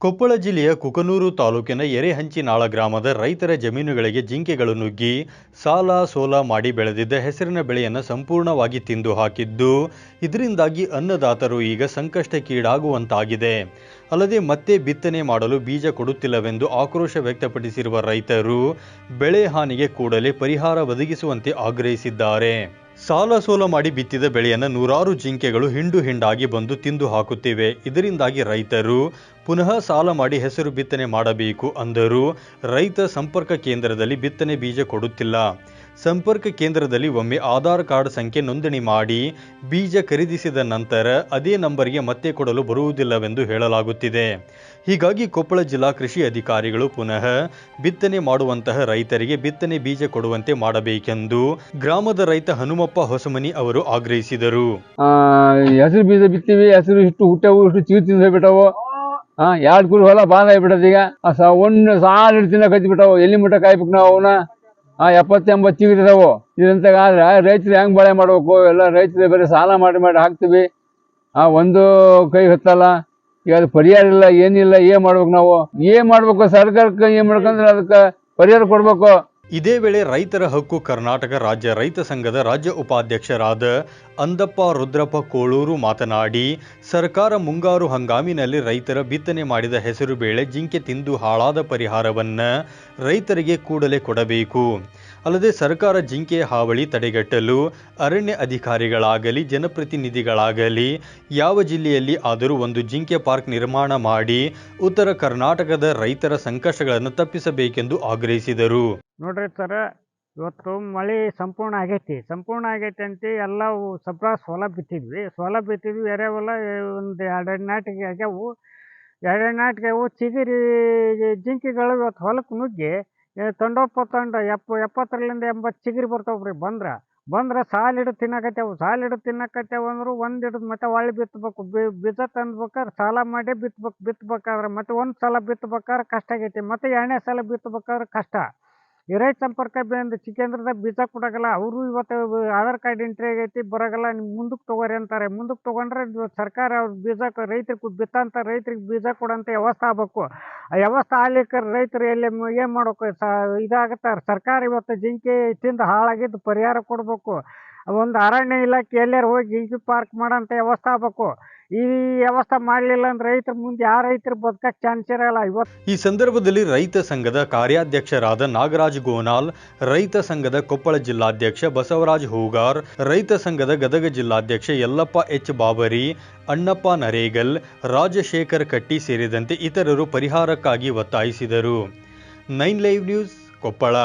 ಕೊಪ್ಪಳ ಜಿಲ್ಲೆಯ ಕುಕನೂರು ತಾಲೂಕಿನ ಎರೆಹಂಚಿನಾಳ ಗ್ರಾಮದ ರೈತರ ಜಮೀನುಗಳಿಗೆ ಜಿಂಕೆಗಳು ನುಗ್ಗಿ ಸಾಲ ಸೋಲ ಮಾಡಿ ಬೆಳೆದಿದ್ದ ಹೆಸರಿನ ಬೆಳೆಯನ್ನು ಸಂಪೂರ್ಣವಾಗಿ ತಿಂದು ಹಾಕಿದ್ದು, ಇದರಿಂದಾಗಿ ಅನ್ನದಾತರು ಈಗ ಸಂಕಷ್ಟಕ್ಕೀಡಾಗುವಂತಾಗಿದೆ. ಅಲ್ಲದೆ ಮತ್ತೆ ಬಿತ್ತನೆ ಮಾಡಲು ಬೀಜ ಕೊಡುತ್ತಿಲ್ಲವೆಂದು ಆಕ್ರೋಶ ವ್ಯಕ್ತಪಡಿಸಿರುವ ರೈತರು, ಬೆಳೆ ಹಾನಿಗೆ ಕೂಡಲೇ ಪರಿಹಾರ ಒದಗಿಸುವಂತೆ ಆಗ್ರಹಿಸಿದ್ದಾರೆ. ಸಾಲ ಸೋಲ ಮಾಡಿ ಬಿತ್ತಿದ ಬೆಳೆಯನ್ನು ನೂರಾರು ಜಿಂಕೆಗಳು ಹಿಂಡು ಹಿಂಡಾಗಿ ಬಂದು ತಿಂದು ಹಾಕುತ್ತಿವೆ. ಇದರಿಂದಾಗಿ ರೈತರು ಪುನಃ ಸಾಲ ಮಾಡಿ ಹೆಸರು ಬಿತ್ತನೆ ಮಾಡಬೇಕು ಅಂದರೂ. ರೈತ ಸಂಪರ್ಕ ಕೇಂದ್ರದಲ್ಲಿ ಬಿತ್ತನೆ ಬೀಜ ಕೊಡುತ್ತಿಲ್ಲ. ಸಂಪರ್ಕ ಕೇಂದ್ರದಲ್ಲಿ ಒಮ್ಮೆ ಆಧಾರ್ ಕಾರ್ಡ್ ಸಂಖ್ಯೆ ನೋಂದಣಿ ಮಾಡಿ ಬೀಜ ಖರೀದಿಸಿದ ನಂತರ ಅದೇ ನಂಬರ್ಗೆ ಮತ್ತೆ ಕೊಡಲು ಬರುವುದಿಲ್ಲವೆಂದು ಹೇಳಲಾಗುತ್ತಿದೆ. ಹೀಗಾಗಿ ಕೊಪ್ಪಳ ಜಿಲ್ಲಾ ಕೃಷಿ ಅಧಿಕಾರಿಗಳು ಪುನಃ ಬಿತ್ತನೆ ಮಾಡುವಂತಹ ರೈತರಿಗೆ ಬಿತ್ತನೆ ಬೀಜ ಕೊಡುವಂತೆ ಮಾಡಬೇಕೆಂದು ಗ್ರಾಮದ ರೈತ ಹನುಮಪ್ಪ ಹೊಸಮನಿ ಅವರು ಆಗ್ರಹಿಸಿದರು. ಹೆಸರು ಬೀಜ ಬಿತ್ತೀವಿ, ಹೆಸರು ಇಷ್ಟು ಹುಟ್ಟವು, ಇಷ್ಟು ಚೀರು ತಿಂದು ಹೋಗ್ಬಿಟ್ಟವು. ಹಾ ಎರಡು ಕುರಿ ಹೊಲ ಬಾಧ ಆಗ್ಬಿಟ್ಟದ ಈಗ ಒಂದು ಸಾಲ ಹಿಡ್ದು ಕಚ್ಚಿಬಿಟ್ಟವು. ಎಲ್ಲಿ ಮುಟ್ಟ ಕಾಯ್ಬೇಕು ನಾವು ಅವನ್ನ? ಆ ಎಪ್ಪತ್ತೆಂಬತ್ತು ಇದಾವೆ ಚಿಗುರಿದಾವು ಇದಂತ ಆದ್ರೆ ರೈತರು ಹೆಂಗ್ ಬಳೆ ಮಾಡಬೇಕು? ಎಲ್ಲ ರೈತರು ಬೇರೆ ಸಾಲ ಮಾಡಿ ಮಾಡಿ ಹಾಕ್ತೀವಿ. ಆ ಒಂದು ಕೈ ಹತ್ತಲ್ಲ. ಈಗ ಅದು ಪರಿಹಾರ ಇಲ್ಲ, ಏನಿಲ್ಲ, ಏನು ಮಾಡ್ಬೇಕು ನಾವು? ಏನು ಮಾಡ್ಬೇಕು ಸರ್ಕಾರಕ್ಕೆ, ಏನು ಮಾಡ್ಕಂದ್ರೆ ಅದಕ್ಕೆ ಪರಿಹಾರ ಕೊಡ್ಬೇಕು. ಇದೇ ವೇಳೆ ರೈತರ ಹಕ್ಕು ಕರ್ನಾಟಕ ರಾಜ್ಯ ರೈತ ಸಂಘದ ರಾಜ್ಯ ಉಪಾಧ್ಯಕ್ಷರಾದ ಅಂದಪ್ಪ ರುದ್ರಪ್ಪ ಕೋಳೂರು ಮಾತನಾಡಿ, ಸರ್ಕಾರ ಮುಂಗಾರು ಹಂಗಾಮಿನಲ್ಲಿ ರೈತರ ಬಿತ್ತನೆ ಮಾಡಿದ ಹೆಸರು ಬೇಳೆ ಜಿಂಕೆ ತಿಂದು ಹಾಳಾದ ಪರಿಹಾರವನ್ನ ರೈತರಿಗೆ ಕೂಡಲೇ ಕೊಡಬೇಕು. ಅಲ್ಲದೆ ಸರ್ಕಾರ ಜಿಂಕೆ ಹಾವಳಿ ತಡೆಗಟ್ಟಲು ಅರಣ್ಯ ಅಧಿಕಾರಿಗಳಾಗಲಿ, ಜನಪ್ರತಿನಿಧಿಗಳಾಗಲಿ ಯಾವ ಜಿಲ್ಲೆಯಲ್ಲಿ ಆದರೂ ಒಂದು ಜಿಂಕೆ ಪಾರ್ಕ್ ನಿರ್ಮಾಣ ಮಾಡಿ ಉತ್ತರ ಕರ್ನಾಟಕದ ರೈತರ ಸಂಕಷ್ಟಗಳನ್ನು ತಪ್ಪಿಸಬೇಕೆಂದು ಆಗ್ರಹಿಸಿದರು. ನೋಡ್ರಿ ಸರ್, ಇವತ್ತು ಮಳೆ ಸಂಪೂರ್ಣ ಆಗೈತಿ. ಸಂಪೂರ್ಣ ಆಗೈತಿ ಅಂತ ಎಲ್ಲ ಸಬ್ರ ಸೋಲ ಬಿತ್ತಿದ್ವಿ. ಸೋಲ ಬಿತ್ತಿದ್ವಿ ಎರೆವಲ್ಲ ಒಂದು ಎರಡೆರಡು ನಾಟಿಗೆ ಆಗ್ಯಾವು. ಎರಡೆರಡು ನಾಟಿಗೆ ಅವು ಚಿಗುರಿ, ಜಿಂಕೆಗಳು ಇವತ್ತು ಹೊಲಕ್ಕೆ ನುಗ್ಗಿ ತೊಂಡೊಪ್ಪ ತೊಂಡ, ಎಪ್ಪ, ಎಪ್ಪತ್ತರಲ್ಲಿಂದ ಎಂಬತ್ತು ಚಿಗುರಿ ಬರ್ತಾವ್ರಿ, ಬಂದ್ರೆ. ಬಂದ್ರೆ ಸಾಲು ಹಿಡಿದು ತಿನ್ನಕತ್ತೇವು, ಸಾಲು ಹಿಡಿದು ತಿನ್ನಕತ್ತೇವು ಅಂದ್ರೆ ಒಂದು ಹಿಡಿದು ಮತ್ತೆ ಹೊಳ್ಳಿ ಬಿತ್ತಬೇಕು ಬೀಜ ತಂದ್ಬೇಕಾದ್ರೆ ಸಾಲ ಮಾಡಿ ಬಿತ್ತಬೇಕು ಬಿತ್ತಬೇಕಾದ್ರೆ ಮತ್ತೆ ಒಂದು ಸಲ ಬಿತ್ತಬೇಕಾದ್ರೆ ಕಷ್ಟ ಆಗೈತಿ, ಮತ್ತೆ ಎರಡನೇ ಸಲ ಬಿತ್ತಬೇಕಾದ್ರೆ ಕಷ್ಟ. ಇರೈ ಸಂಪರ್ಕ ಬಂದು ಚಿಕ್ಕಂದ್ರದಾಗ ಬೀಜ ಕೊಡೋಗಲ್ಲ, ಅವರು ಇವತ್ತು ಆಧಾರ್ ಕಾರ್ಡ್ ಎಂಟ್ರಿ ಆಗೈತಿ, ಬರೋಗಲ್ಲ, ನೀವು ಮುಂದಕ್ಕೆ ತೊಗೋರಿ ಅಂತಾರೆ. ಮುಂದಕ್ಕೆ ತೊಗೊಂಡ್ರೆ ಸರ್ಕಾರ ಅವ್ರ ಬೀಜ ರೈತರಿಗೆ ಬಿತ್ತಂತ ರೈತರಿಗೆ ಬೀಜ ಕೊಡೋಂಥ ವ್ಯವಸ್ಥೆ ಆಗ್ಬೇಕು. ವ್ಯವಸ್ಥೆ ಆಗ್ಲಿಕ್ಕೆ ರೈತರು ಎಲ್ಲಿ ಏನು ಮಾಡ್ಬೇಕು? ಸ ಇದಾಗುತ್ತಾರೆ ಸರ್ಕಾರ ಇವತ್ತು ಜಿಂಕೆ ತಿಂದು ಹಾಳಾಗಿದ್ದು ಪರಿಹಾರ ಕೊಡಬೇಕು. ಒಂದು ಅರಣ್ಯ ಇಲಾಖೆ ಎಲ್ಲಾರು ಹೋಗಿ ಜಿಂಕೆ ಪಾರ್ಕ್ ಮಾಡೋಂಥ ವ್ಯವಸ್ಥೆ ಆಗ್ಬೇಕು. ಈ ವ್ಯವಸ್ಥೆ ಮಾಡಲಿಲ್ಲ ಅಂದ್ರೆ ರೈತರ ಮುಂದೆ ಯಾವ ರೈತರು ಬದುಕಕ್ಕೆ ಚಾನ್ಸ್ ಇರಲ್ಲ. ಇವತ್ತು ಈ ಸಂದರ್ಭದಲ್ಲಿ ರೈತ ಸಂಘದ ಕಾರ್ಯಾಧ್ಯಕ್ಷರಾದ ನಾಗರಾಜ್ ಗೋನಾಲ್, ರೈತ ಸಂಘದ ಕೊಪ್ಪಳ ಜಿಲ್ಲಾಧ್ಯಕ್ಷ ಬಸವರಾಜ್ ಹೂಗಾರ್, ರೈತ ಸಂಘದ ಗದಗ ಜಿಲ್ಲಾಧ್ಯಕ್ಷ ಯಲ್ಲಪ್ಪ ಎಚ್ ಬಾಬರಿ, ಅಣ್ಣಪ್ಪ ನರೇಗಲ್, ರಾಜಶೇಖರ್ ಕಟ್ಟಿ ಸೇರಿದಂತೆ ಇತರರು ಪರಿಹಾರಕ್ಕಾಗಿ ಒತ್ತಾಯಿಸಿದರು. Nine live news Koppal.